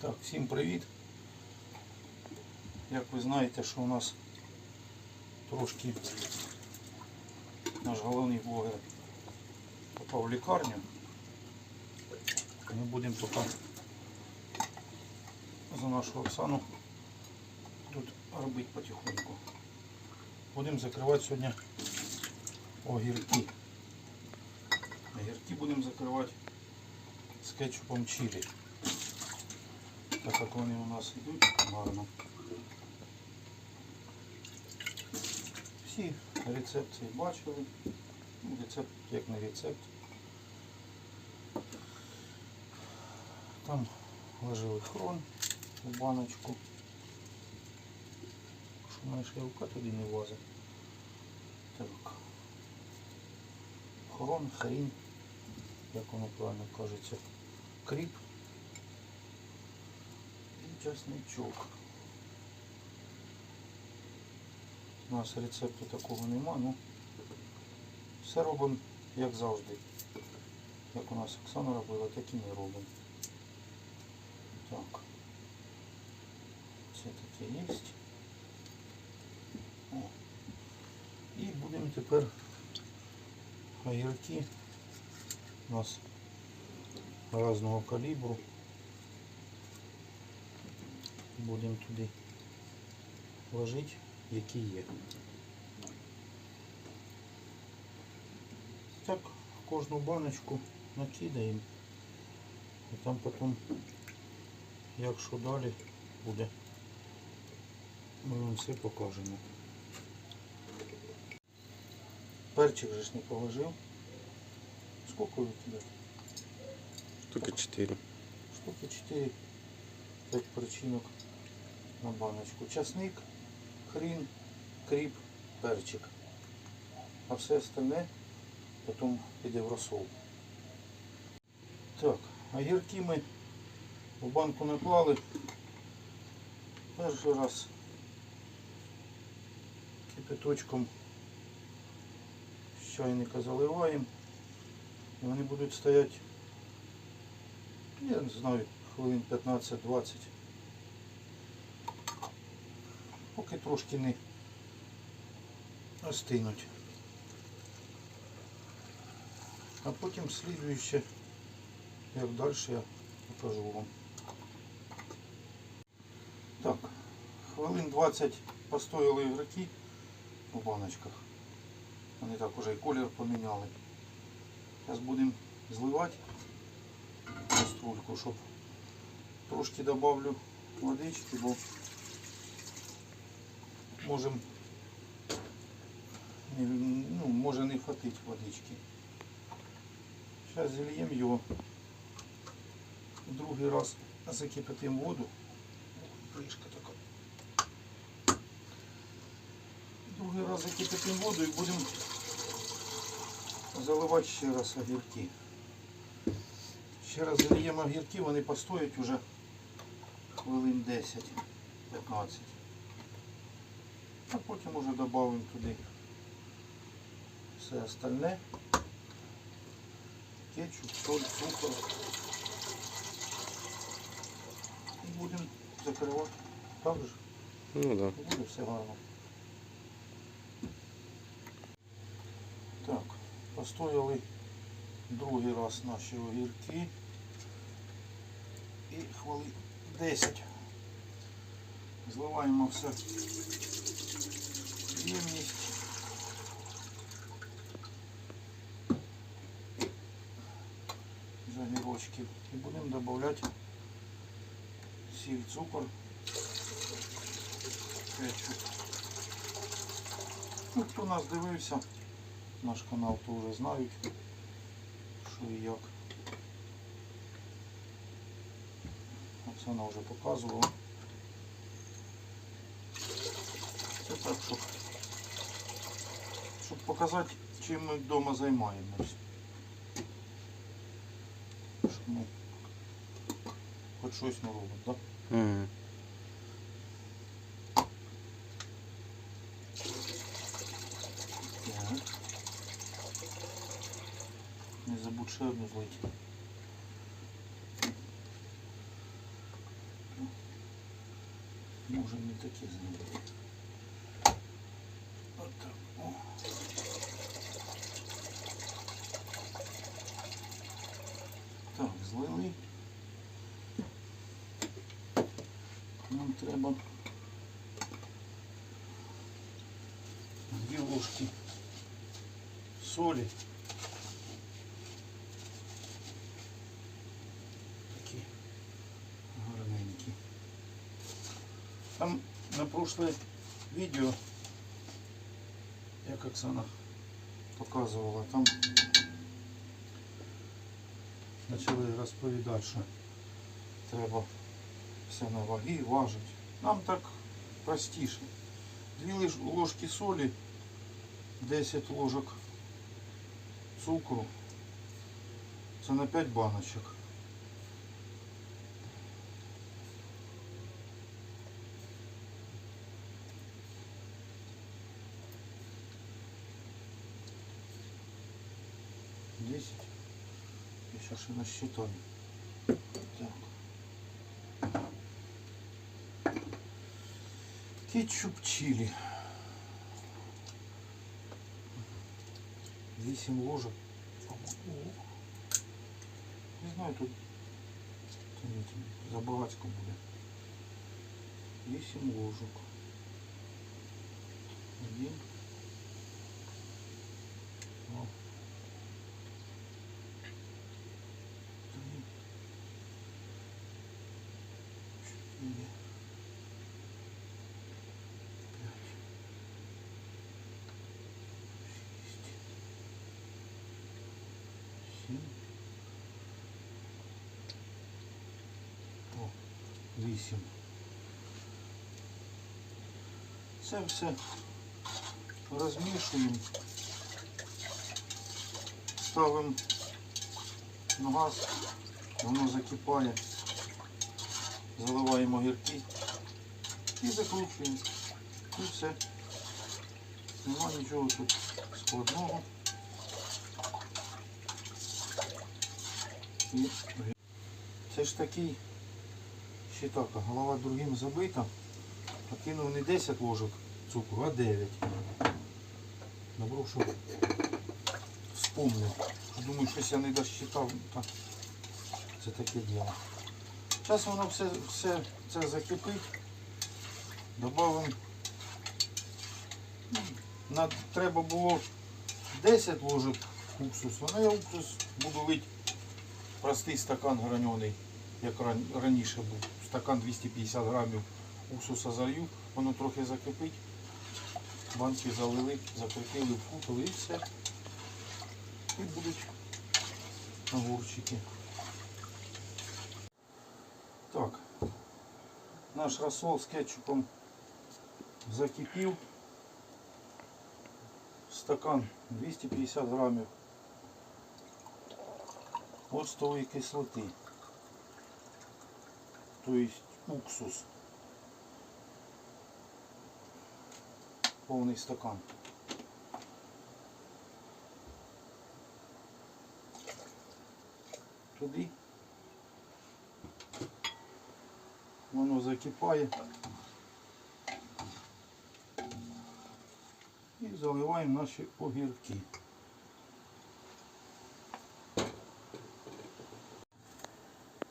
Так, всім привіт. Як ви знаєте, що у нас трошки наш головний блогер попав в лікарню. Ми будемо поки за нашу Оксану тут робити потихоньку. Будемо закривати сьогодні огірки. Огірки будемо закривати з кетчупом чилі. Так як вони у нас йдуть гарно. Всі рецепції бачили. Рецепт як не рецепт. Там ложили хрон в баночку. Що мене ще рука туди не влазить. Так. Хрон, хрін, як воно правильно кажеться. Кріп часничок. У нас рецепту такого нема, ну все робимо як завжди. Як у нас Оксана робила, так і ми робимо. Так. Це таке є. О. І будемо тепер огірки у нас разного калібру. Будемо туди ложити, які є. Так, в кожну баночку накидаємо. І там потім, як що далі буде, ми вам все покажемо. Перчик же ж не положив. Сколько у тебя? Штуки 4. Штуки 4, 5 перчинок на баночку. Часник, хрін, кріп, перчик. А все остальне потім піде в розсол. Так, огірки ми в банку наклали. Перший раз кипяточком з чайника заливаємо. І вони будуть стояти я не знаю, хвилин 15-20. Поки трошки не остинуть. А потім слідуюче, як далі я покажу вам. Так, хвилин 20 постояли ігроки у баночках. Вони так уже і колір поміняли. Зараз будемо зливати каструльку, щоб трошки добавлю водички, бо можем, ну, може не хватить водички. Зараз зільємо його. Другий раз закипятимо воду. Кришка така. Другий раз закипятимо воду і будемо заливати ще раз огірки. Ще раз зальємо огірки, вони постоять уже хвилин 10-15. А потім уже додамо туди все остальне. Кетчуп, соль, цукор. І будемо закривати. Так же? Ну да. Буде все гарно. Так, постояли другий раз наші огірки. І хвилин 10. Зливаємо все в ємність. з огірочків. І будемо додавати сіль, цукор, кетчуп. Ну, хто нас дивився, наш канал, то вже знають, що і як. Оксана вже показувала. Це так, щоб, щоб показати, чим ми вдома займаємось. Щоб ми хоч щось не робимо, так? Угу. Так. Не забудь ще одну злити. Може не таке зробити. Отак. О. Так, злили. Нам треба дві ложки солі. Такі гарненькі. Там на прошлое відео, як Оксана показувала, там почали розповідати, що треба все на ваги важити. Нам так простіше. Дві ложки солі, 10 ложок цукру. Це на 5 баночок. Десять. Сейчас и насчитаю. Так. Кетчуп чили. 8 ложек. По-моему. Не знаю, тут та ні, тут забагацько буде. 8 ложек. Один. Два. 8. Це все розмішуємо, ставимо на газ, воно закипає, заливаємо гірки і закручуємо. І все. Нема нічого тут складного. І це ж такий ще так, голова другим забита. А кинув не 10 ложок цукру, а 9. Добро, що вспомнив. Думаю, щось я не досчитав. Та Це таке діло. Зараз воно все, все це закипить. Добавимо. На, треба було 10 ложок уксусу, але я уксус буду лить простий стакан гранений, як раніше був. Стакан 250 грамів уксуса залью, воно трохи закипить. Банки залили, закрутили, вкупили і все. І будуть огурчики. Так, наш розсол з кетчупом закипів. Стакан 250 грамів оцтової кислоти. Тобто уксус. Повний стакан. Туди. Воно закипає. І заливаємо наші огірки.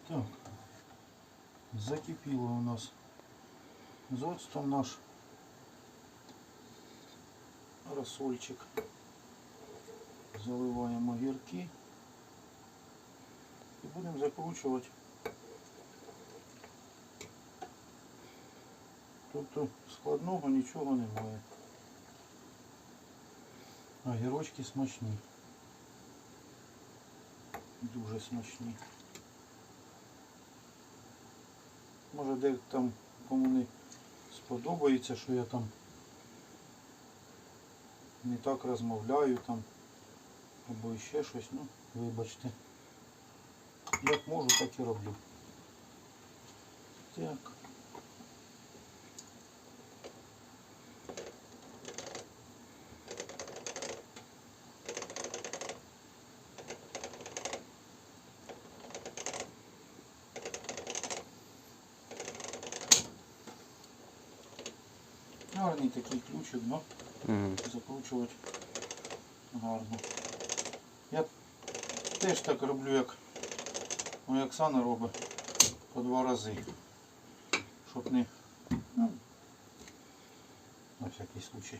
Так. Закипіло у нас з наш розсольчик. Заливаємо огірки і будемо закручувати. Тобто складного нічого немає. Огірочки смачні. Дуже смачні. Може де там кому не сподобається, що я там не так розмовляю там або ще щось, ну, вибачте. Як можу, так і роблю. Так. Такий ключик, ну, Угу. закручувати гарно. Я теж так роблю, як моя Оксана робить по два рази. Щоб не, ну, на всякий случай.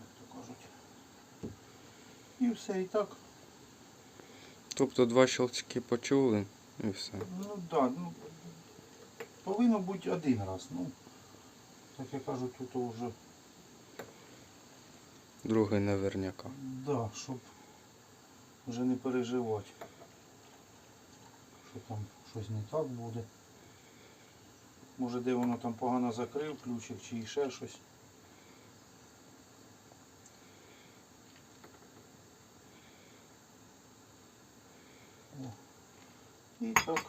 Як то кажуть. І все, і так. Тобто два щелчки почули і все. Ну да, ну повинно бути один раз. Ну, так я кажу, тут вже Другий наверняка. да, щоб вже не переживати. Що там щось не так буде. Може де воно там погано закрив ключик чи ще щось. О. І так.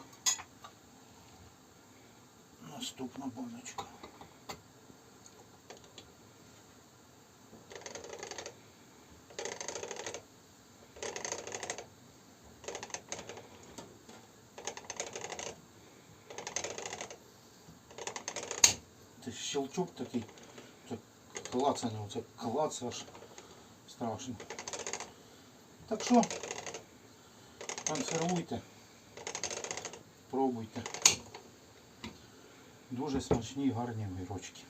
Наступна баночка. Щелчок такий. Це клацання, оце клац аж страшно. Так що консервуйте, пробуйте. Дуже смачні, гарні огірочки.